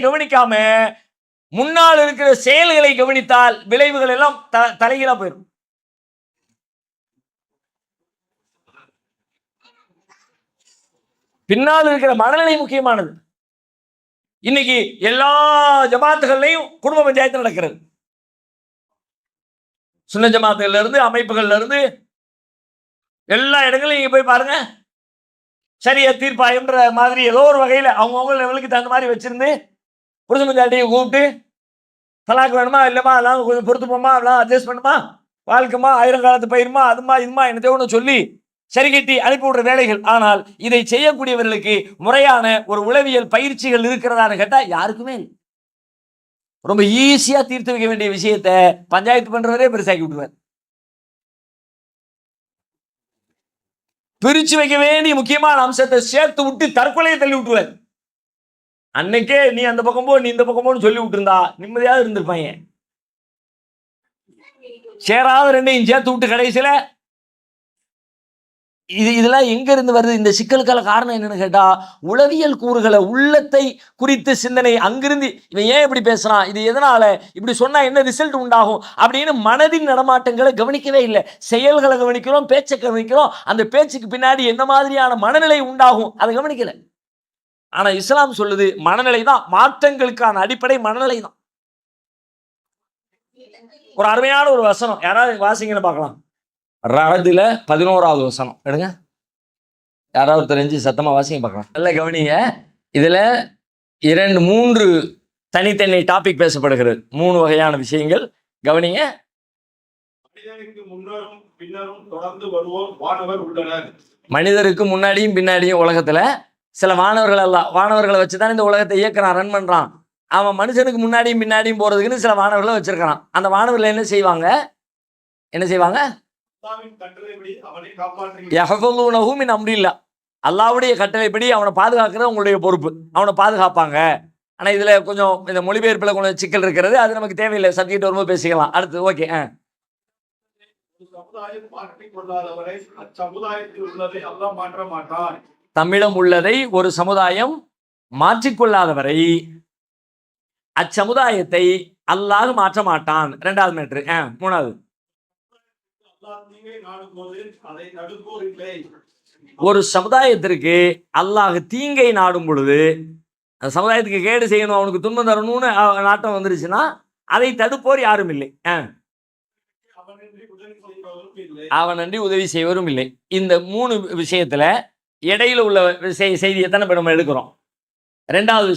பின்னணியை கவனிக்காம முன்னால் இருக்கிற செயல்களை கவனித்தால் விளைவுகள் எல்லாம் த- தலைகீழா போயிடும். பின்னால் இருக்கிற மனநிலை முக்கியமானது. இன்னைக்கு எல்லா ஜமாத்துகள்லையும் குடும்ப பஞ்சாயத்து நடக்கிறது. சின்ன ஜமாத்துகள்ல இருந்து அமைப்புகள்ல இருந்து எல்லா இடங்களையும் நீங்க போய் பாருங்க. சரியா தீர்ப்பாயம்ன்ற மாதிரி ஏதோ ஒரு வகையில அவங்கவுங்க லெவலுக்கு தகுந்த மாதிரி வச்சிருந்து புருஷ கூப்பிட்டு தலாக்கு வேணுமா இல்லைம்மா அதெல்லாம் கொஞ்சம் பொறுத்துப்போமா அதெல்லாம் அட்ஜஸ்ட் பண்ணுமா? வாழ்க்கைமா ஆயிரம் காலத்து பயிருமா அதுமா இதுமா என்னத்தையோ ஒன்று சொல்லி சரி கட்டி அனுப்பிவிடுற வேலைகள். ஆனால் இதை செய்யக்கூடியவர்களுக்கு முறையான ஒரு உளவியல் பயிற்சிகள் இருக்கிறதான்னு கேட்டால் யாருக்குமே ரொம்ப ஈஸியாக தீர்த்து வைக்க வேண்டிய விஷயத்த பஞ்சாயத்து பண்ணுறவரே பெருசாக்கி விட்டுருவார். பிரிச்சு வைக்க வேண்டிய முக்கியமான அம்சத்தை சேர்த்து விட்டு தற்கொலையை தள்ளி விட்டுருவார். அன்னைக்கே நீ அந்த பக்கம் போ நீ இந்த பக்கம் போன்னு சொல்லி விட்டுருந்தா நிம்மதியாக இருந்திருப்பாங்க சேராத ரெண்டையும் சேர்த்து விட்டு கடைசியில இது இதெல்லாம் எங்க இருந்து வருது? இந்த சிக்கலுக்கான காரணம் என்னன்னு கேட்டா உளவியல் கூறுகளை உள்ளத்தை குறித்து சிந்தனை அங்கிருந்து இவன் ஏன் இப்படி பேசுறான்? இது எதனால? இப்படி சொன்னா என்ன ரிசல்ட் உண்டாகும்? அப்படின்னு மனதின் நடமாட்டங்களை கவனிக்கவே இல்லை. செயல்களை கவனிக்கிறோம் பேச்சை கவனிக்கிறோம். அந்த பேச்சுக்கு பின்னாடி என்ன மாதிரியான மனநிலை உண்டாகும்? அதை கவனிக்கல. ஆனா இஸ்லாம் சொல்லுது மனநிலை தான் மாற்றங்களுக்கான அடிப்படை மனநிலை தான் ஒரு அருமையான ஒரு வசனம். யாராவது வாசிங்கன்னு பார்க்கலாம். ரகதுல பதினோராவது வசனம். எடுங்க. யாராவது தெரிஞ்சு சத்தமா வாசிங்க பார்க்கலாம். நல்ல கவனிங்க. இதுல இரண்டு மூன்று தனித்தனி டாபிக் பேசப்படுகிறது. மூணு வகையான விஷயங்கள். கவனிங்க. மனிதருக்கு முன்னாடியும் பின்னாடியும் உலகத்துல சில வானவர்கள் எல்லாம் வானவர்களை வச்சு தான் இந்த உலகத்தை இயக்குறான் ரன் பண்றான். அவன் மனுஷனுக்கு முன்னாடியும் பின்னாடியும் போறதுக்குன்னு சில வானவர்களை வச்சிருக்கிறான். அந்த வானவர்கள் என்ன செய்வாங்க? என்ன செய்வாங்க? மின் அம்ரில்லா. அல்லாஹ்வுடைய கட்டளைப்படி அவனை பாதுகாக்கிறது உங்களுடைய பொறுப்பு. அவனை பாதுகாப்பாங்க. ஆனா இதுல கொஞ்சம் இந்த மொழிபெயர்ப்புல கொஞ்சம் சிக்கல் இருக்கிறது. அது நமக்கு தேவையில்லை. சப்ஜெக்ட் வரும்போது பேசிக்கலாம். அடுத்து ஓகே ஒரு சமுதாயம் மாற்றிக் கொள்ளாதவரை அச்சமுதாயத்தில் உள்ளதை அல்லாஹ் மாற்ற மாட்டான். தம்மிடம் உள்ளதை ஒரு சமுதாயம் மாற்றிக்கொள்ளாதவரை அச்சமுதாயத்தை அல்லாஹ் மாற்ற மாட்டான். ரெண்டாவது மேட்ரு. ஆ மூணாவது. ஒரு சமுதாயத்திற்கு அல்லாஹ் தீங்கை நாடும் பொழுது அந்த சமுதாயத்துக்கு கேடு செய்யணும் அவனுக்கு துன்பம் தரணும்னு நாட்டம் வந்துருச்சுன்னா அதை தடுப்போர் யாரும் இல்லை. அவன் நன்றி உதவி செய்வரும் இல்லை. இந்த மூணு விஷயத்துல இடையில உள்ள செய்- செய்தியை தான் நம்ம எடுக்கிறோம். ரெண்டாவது